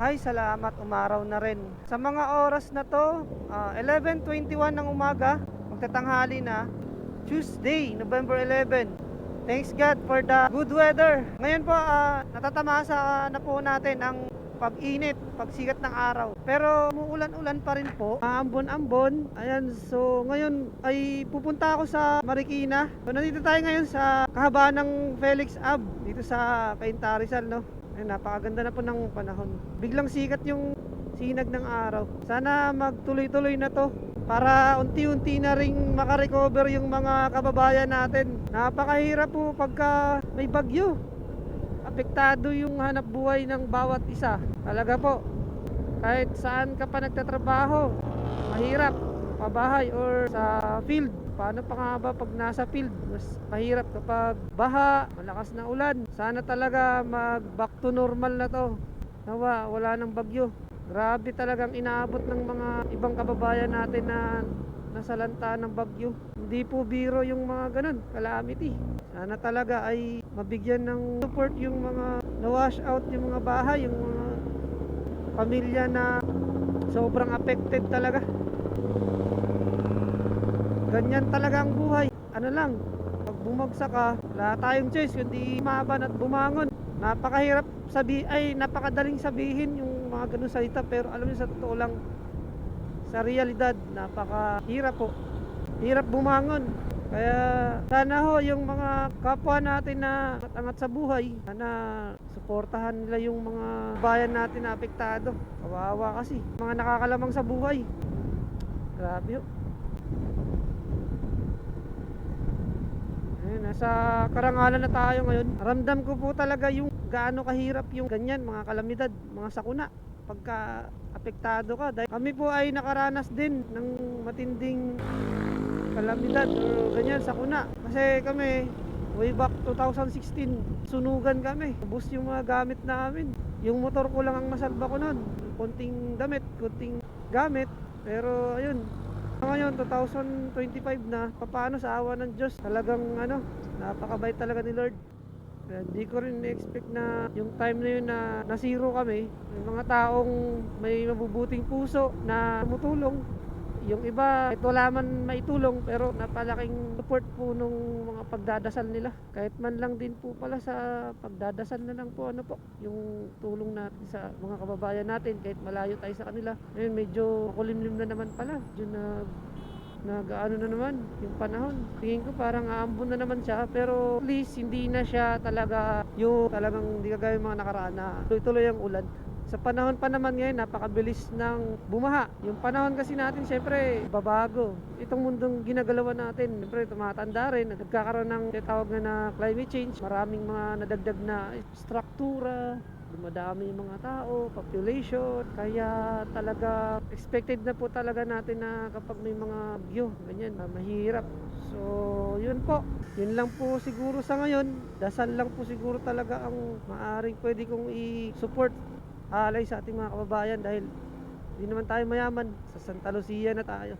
Hi, salamat. Umaraw na rin. Sa mga oras na to, ah, 11.21 ng umaga, magtatanghali na, Tuesday, November 11. Thanks God for the good weather. Ngayon po, ah, natatamasa na po natin ang pag-init, pagsikat ng araw. Pero umuulan-ulan pa rin po. Ambon-ambon. Ayan, so ngayon ay pupunta ako sa Marikina. So nandito tayo ngayon sa kahabaan ng Felix Ave dito sa Cainta Rizal, no? Ayun, napakaganda na po ng panahon. Biglang sikat yung sinag ng araw. Sana magtuloy-tuloy na to para unti-unti na ring makarecover yung mga kababayan natin. Napakahirap po pagka may bagyo apektado yung hanap buhay ng bawat isa. Talaga po. Kahit saan ka pa nagtatrabaho, mahirap pabahay or sa field. Paano pa nga ba pag nasa field? Mas mahirap kapag baha, malakas na ulan. Sana talaga mag back to normal na to. Nawa, wala nang bagyo. Grabe talagang inaabot ng mga ibang kababayan natin na nasa lanta ng bagyo. Hindi po biro yung mga ganun, calamity. Sana talaga ay mabigyan ng support yung mga na-wash out yung mga bahay, yung mga pamilya na sobrang affected talaga. Ganyan talaga ang buhay. Ano lang, pag bumagsak ka, wala tayong choice kundi maban at bumangon. Napakahirap sabi ay napakadaling sabihin yung mga ganun salita pero alam niyo sa totoo lang sa realidad napakahirap po. Hirap bumangon. Kaya sana ho yung mga kapwa natin na angat sa buhay, sana suportahan nila yung mga bayan natin na apektado. Kawawa kasi, mga nakakalamang sa buhay. Grabe ho. Ayun, nasa karangalan na tayo ngayon. Ramdam ko po talaga yung gaano kahirap yung ganyan, mga kalamidad, mga sakuna. Pagka apektado ka. Dahil kami po ay nakaranas din ng matinding kalamidad o ganyan, sakuna. Kasi kami, way back 2016, sunugan kami. Ubus yung mga gamit namin. Yung motor ko lang ang nasalba ko nun. Konting damit, konting gamit. Pero ayun, ngayon, 2025 na, paano sa awa ng Diyos, talagang ano, napakabait talaga ni Lord. Hindi ko rin expect na yung time na yun na nasiro kami, may mga taong may mabubuting puso na tumutulong. Yung iba, kahit wala man maitulong, pero napalaking support po nung mga pagdadasal nila. Kahit man lang din po pala sa pagdadasal na lang po, ano po, yung tulong natin sa mga kababayan natin, kahit malayo tayo sa kanila. Ngayon, medyo makulimlim na naman pala. Medyo nag nag-ano na naman yung panahon. Tingin ko parang aambon na naman siya pero at least hindi na siya talaga yung talagang hindi kagaya yung mga nakaraan na tuloy-tuloy ang ulan. Sa panahon pa naman ngayon, napakabilis ng bumaha. Yung panahon kasi natin, syempre, babago. Itong mundong ginagalawan natin, syempre, tumatanda rin. Nagkakaroon ng tawag na na climate change. Maraming mga nadagdag na struktura, dumadami yung mga tao, population, kaya talaga expected na po talaga natin na kapag may mga bagyo, ganyan, ah, mahirap. So, yun po. Yun lang po siguro sa ngayon. Dasal lang po siguro talaga ang maaring pwede kong i-support alay sa ating mga kababayan dahil hindi naman tayo mayaman. Sa Santa Lucia na tayo.